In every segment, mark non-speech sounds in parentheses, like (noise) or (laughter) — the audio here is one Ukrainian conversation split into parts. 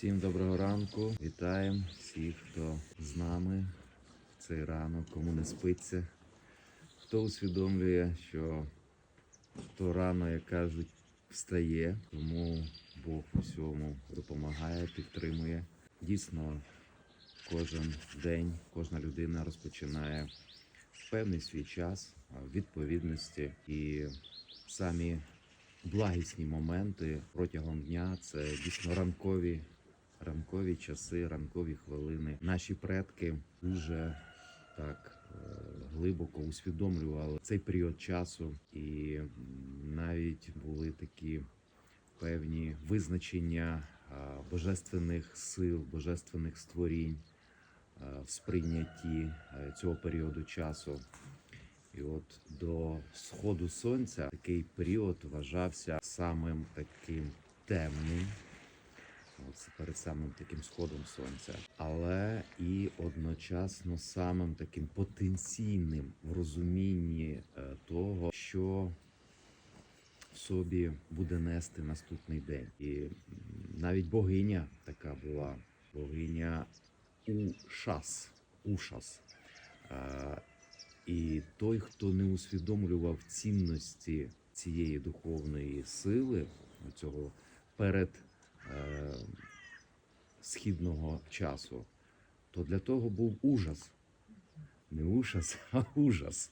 Всім доброго ранку. Вітаємо всіх, хто з нами в цей ранок, кому не спиться, хто усвідомлює, що хто рано, як кажуть, встає, тому Бог у всьому допомагає, підтримує. Дійсно, кожен день, кожна людина розпочинає певний свій час відповідності і самі благісні моменти протягом дня це дійсно ранкові, ранкові часи, ранкові хвилини. Наші предки дуже так е, глибоко усвідомлювали цей період часу, і навіть були такі певні визначення божественних сил, божественних створінь в сприйнятті е, цього періоду часу. І от до сходу сонця такий період вважався самим таким темним. Перед самим таким сходом сонця, але і одночасно самим таким потенційним в розумінні е, того, що в собі буде нести наступний день. І навіть богиня така була, богиня Ушас. Ушас. Е, і той, хто не усвідомлював цінності цієї духовної сили, цього перед східного часу, то для того був ужас. Не ужас, (laughs) а ужас.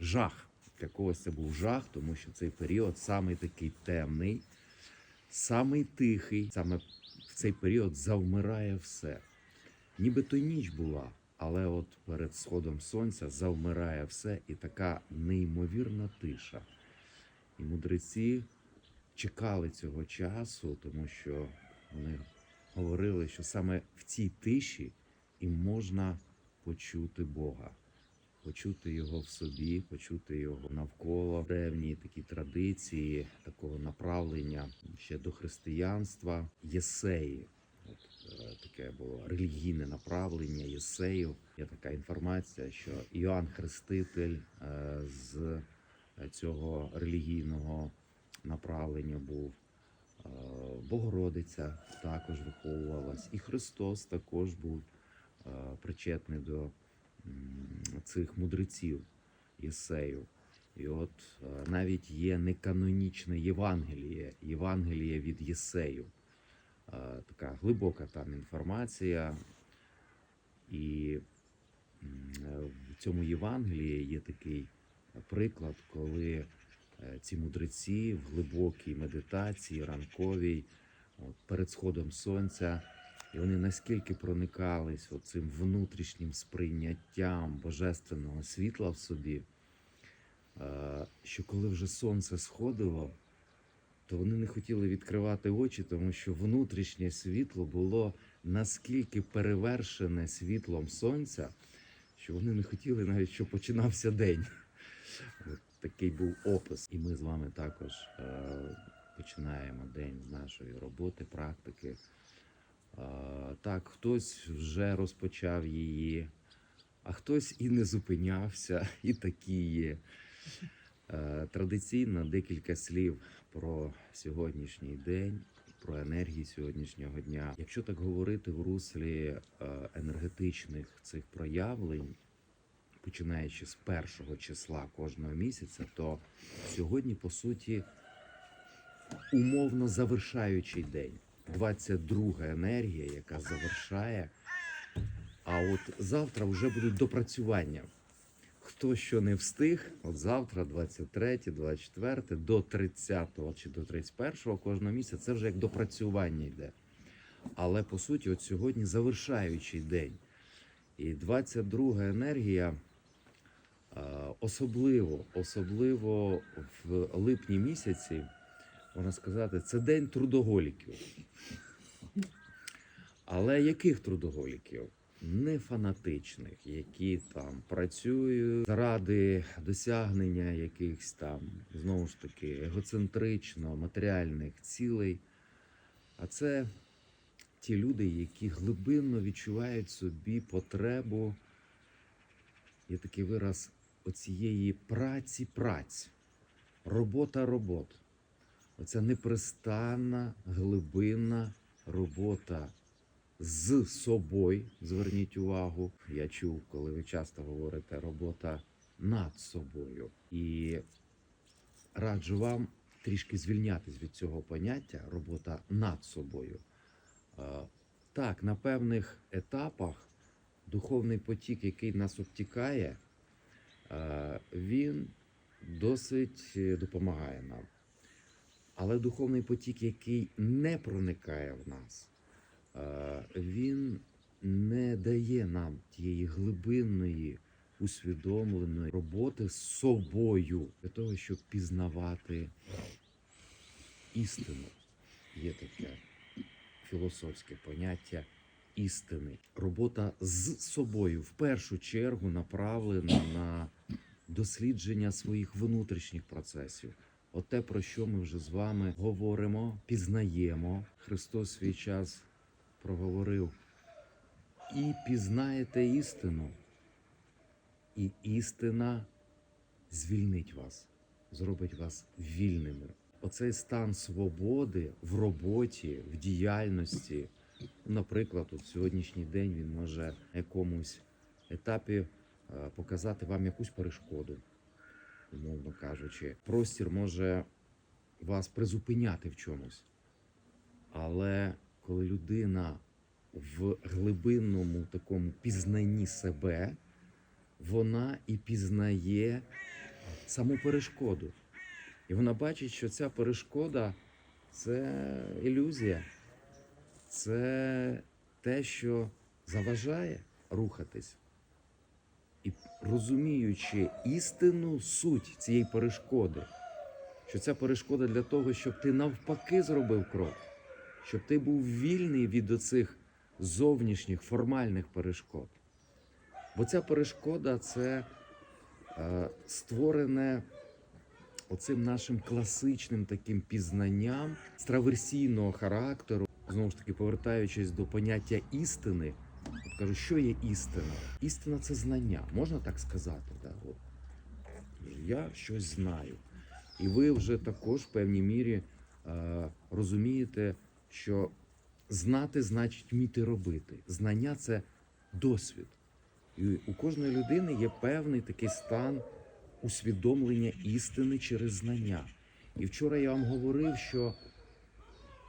Жах. Для когось це був жах, тому що цей період самий такий темний, самий тихий, саме в цей період завмирає все. Ніби то ніч була, але от перед сходом сонця завмирає все і така неймовірна тиша. І мудреці чекали цього часу, тому що вони говорили, що саме в цій тиші і можна почути Бога, почути його в собі, почути його навколо древні такі традиції такого направлення ще до християнства Єсеї. От е, таке було релігійне направлення Єсеїв. Є така інформація, що Іоанн Хреститель е, з цього релігійного направлення був. Е, Богородиця також виховувалась, і Христос також був е, причетний до цих мудреців Єсеїв. І от е, навіть є неканонічне Євангеліє, Євангеліє від Єсеїв. Е, Така глибока там інформація. І в цьому Євангелії є такий приклад, коли ці мудреці в глибокій медитації, ранковій, от, перед сходом сонця, і вони наскільки проникались цим внутрішнім сприйняттям божественного світла в собі, е, що коли вже сонце сходило, то вони не хотіли відкривати очі, тому що внутрішнє світло було наскільки перевершене світлом сонця, що вони не хотіли навіть, щоб починався день. Такий був опис. І ми з вами також е, починаємо день з нашої роботи, практики. Е, так, хтось вже розпочав її, а хтось і не зупинявся, (laughs) і такі є. Е, Традиційно декілька слів про сьогоднішній день, про енергії сьогоднішнього дня. Якщо так говорити в руслі е, енергетичних цих проявлень, починаючи з першого числа кожного місяця, то сьогодні, по суті, умовно завершаючий день. 22 енергія, яка завершає. А от завтра вже будуть допрацювання. Хто що не встиг, от завтра, 23, 24, до 30 чи до 31 кожного місяця, це вже як допрацювання йде. Але по суті, от сьогодні завершаючий день. І 22 енергія особливо, особливо в липні місяці, можна сказати, це день трудоголіків. Але яких трудоголіків? Не фанатичних, які там працюють заради досягнення якихось там, знову ж таки, егоцентрично матеріальних цілей. А це ті люди, які глибинно відчувають собі потребу, є такий вираз оцієї праці праць, робота робот. Оця непрестанна, глибинна робота з собою. Зверніть увагу. Я чув, коли ви часто говорите робота над собою. І раджу вам трішки звільнятись від цього поняття робота над собою. Так, на певних етапах духовний потік, який нас обтікає, він досить е, допомагає нам. Але духовний потік, який не проникає в нас, е, він не дає нам тієї глибинної, усвідомленої роботи з собою для того, щоб пізнавати істину. Є таке філософське поняття істини. Робота з собою в першу чергу направлена на дослідження своїх внутрішніх процесів. От те, про що ми вже з вами говоримо, пізнаємо. Христос свій час проговорив. І пізнаєте істину, і істина звільнить вас, зробить вас вільними. Оцей стан свободи в роботі, в діяльності. Наприклад, от сьогоднішній день він може на якомусь етапі показати вам якусь перешкоду, умовно кажучи. Простір може вас призупиняти в чомусь. Але коли людина в глибинному такому пізнанні себе, вона і пізнає саму перешкоду. І вона бачить, що ця перешкода це ілюзія, це те, що заважає рухатись. І розуміючи істинну суть цієї перешкоди, що ця перешкода для того, щоб ти навпаки зробив крок, щоб ти був вільний від оцих зовнішніх формальних перешкод. Бо ця перешкода це е, створене оцим нашим класичним таким пізнанням траверсійного характеру, знову ж таки, повертаючись до поняття істини, от кажу, що є істина? Істина це знання, можна так сказати. Да? От. Я щось знаю. І ви вже також в певній мірі е, розумієте, що знати значить вміти робити. Знання це досвід. І у кожної людини є певний такий стан усвідомлення істини через знання. І вчора я вам говорив, що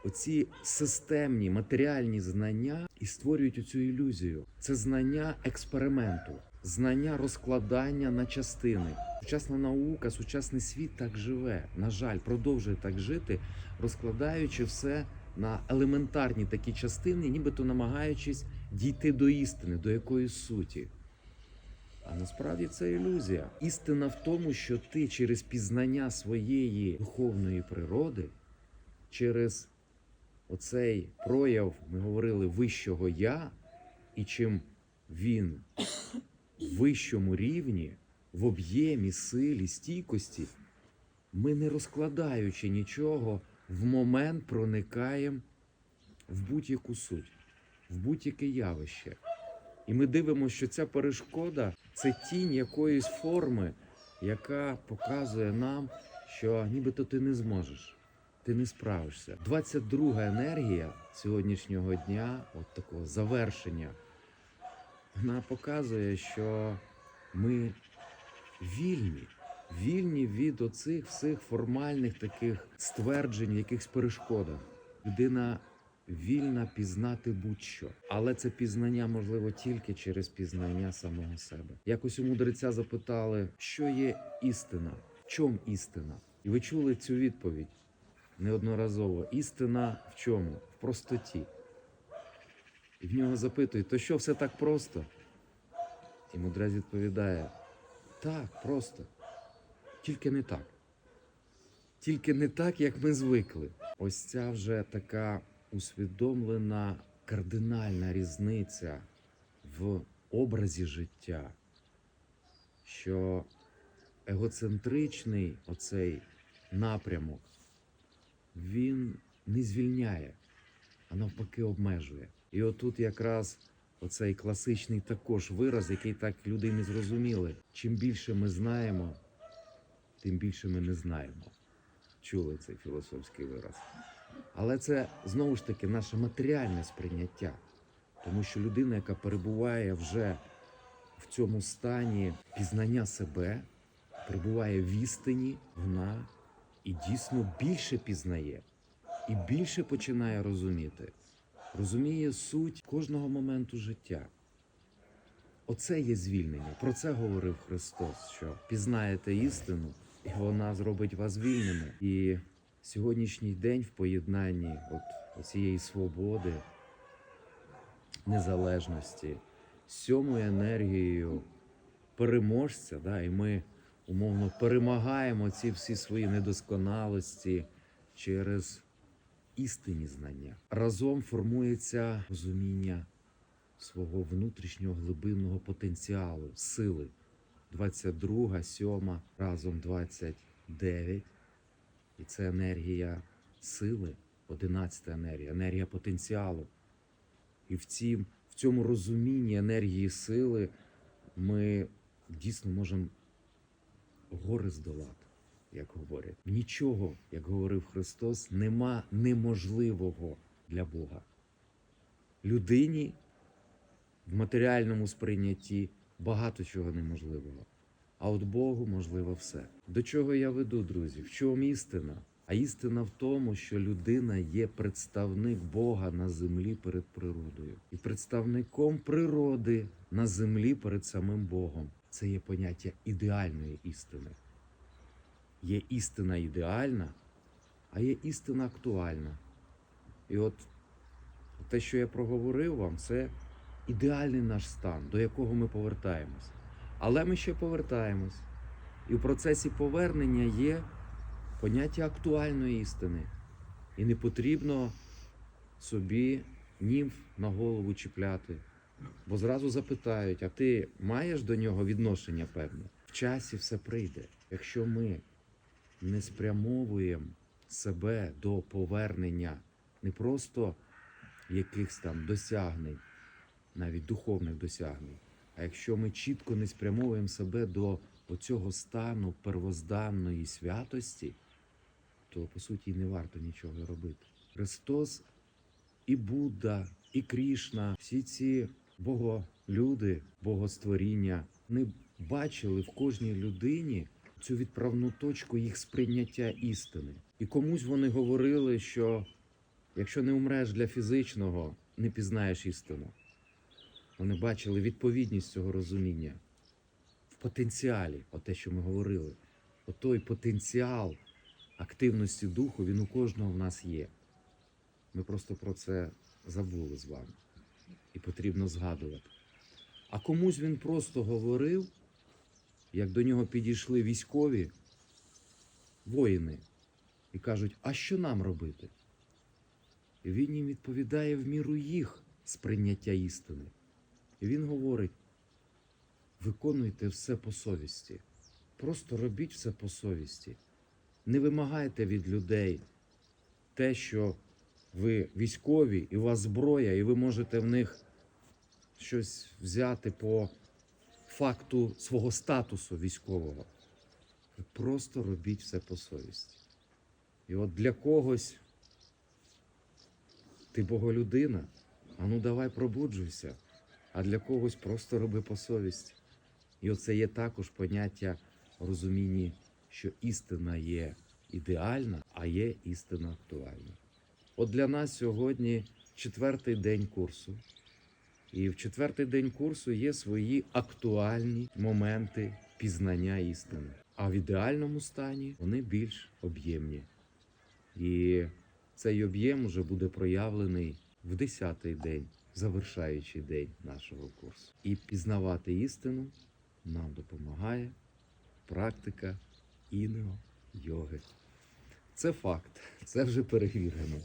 оці системні матеріальні знання і створюють оцю ілюзію. Це знання експерименту, знання розкладання на частини. Сучасна наука, сучасний світ так живе. На жаль, продовжує так жити, розкладаючи все на елементарні такі частини, нібито намагаючись дійти до істини, до якоїсь суті. А насправді це ілюзія. Істина в тому, що ти через пізнання своєї духовної природи, через оцей прояв, ми говорили, вищого я, і чим він в вищому рівні, в об'ємі, силі, стійкості, ми не розкладаючи нічого, в момент проникаємо в будь-яку суть, в будь-яке явище. І ми дивимося, що ця перешкода це тінь якоїсь форми, яка показує нам, що нібито ти не зможеш, ти не справишся. 22 енергія сьогоднішнього дня, от такого завершення, вона показує, що ми вільні, вільні від оцих всіх формальних таких стверджень, якихось перешкодах. Людина вільна пізнати будь-що, але це пізнання можливо тільки через пізнання самого себе. Якось у мудреця запитали, що є істина, в чому істина? І ви чули цю відповідь неодноразово. Істина в чому? В простоті. І в нього запитують, то що все так просто? І мудрець відповідає: так, просто, тільки не так. Тільки не так, як ми звикли. Ось ця вже така усвідомлена кардинальна різниця в образі життя, що егоцентричний оцей напрямок, він не звільняє, а навпаки обмежує. І отут якраз оцей класичний також вираз, який так люди не зрозуміли. Чим більше ми знаємо, тим більше ми не знаємо. Чули цей філософський вираз. Але це знову ж таки наше матеріальне сприйняття. Тому що людина, яка перебуває вже в цьому стані пізнання себе, перебуває в істині, вона і дійсно більше пізнає, і більше починає розуміти, розуміє суть кожного моменту життя. Оце є звільнення. Про це говорив Христос, що пізнаєте істину, і вона зробить вас вільними. І сьогоднішній день в поєднанні от цієї свободи, незалежності, сьомою енергією переможця, да, і ми умовно перемагаємо ці всі свої недосконалості через істинні знання. Разом формується розуміння свого внутрішнього глибинного потенціалу, сили. 22, 7, разом 29. І це енергія сили, 11 енергія, енергія потенціалу. І в, цім, в цьому розумінні енергії сили ми дійсно можемо гори здолати, як говорять. Нічого, як говорив Христос, нема неможливого для Бога. Людині в матеріальному сприйнятті багато чого неможливого. А от Богу можливо все. До чого я веду, друзі? В чому істина? А істина в тому, що людина є представник Бога на землі перед природою, і представником природи на землі перед самим Богом. Це є поняття ідеальної істини. Є істина ідеальна, а є істина актуальна. І от те, що я проговорив вам, це ідеальний наш стан, до якого ми повертаємось. Але ми ще повертаємось. І в процесі повернення є поняття актуальної істини. І не потрібно собі німф на голову чіпляти. Бо зразу запитають: а ти маєш до нього відношення певне? В часі все прийде. Якщо ми не спрямовуємо себе до повернення не просто якихось там досягнень, навіть духовних досягнень, а якщо ми чітко не спрямовуємо себе до оцього стану первозданної святості, то по суті не варто нічого робити. Христос і Будда, і Крішна, всі ці боголюди, богостворіння, вони бачили в кожній людині цю відправну точку їх сприйняття істини. І комусь вони говорили, що якщо не умреш для фізичного, не пізнаєш істину. Вони бачили відповідність цього розуміння в потенціалі, те, що ми говорили. Отой потенціал активності духу, він у кожного в нас є. Ми просто про це забули з вами. І потрібно згадувати. А комусь він просто говорив, як до нього підійшли військові воїни і кажуть, а що нам робити? І він їм відповідає в міру їх сприйняття істини. І він говорить: виконуйте все по совісті. Просто робіть все по совісті. Не вимагайте від людей те, що ви військові, і у вас зброя, і ви можете в них щось взяти по факту свого статусу військового. Ви просто робіть все по совісті. І от для когось ти боголюдина, а ну давай пробуджуйся, а для когось просто роби по совісті. І оце є також поняття в розумінні, що істина є ідеальна, а є істина актуальна. От для нас сьогодні четвертий день курсу. І в четвертий день курсу є свої актуальні моменти пізнання істини. А в ідеальному стані вони більш об'ємні. І цей об'єм вже буде проявлений в десятий день, завершаючий день нашого курсу. І пізнавати істину нам допомагає практика інео йоги. Це факт, це вже перевірено.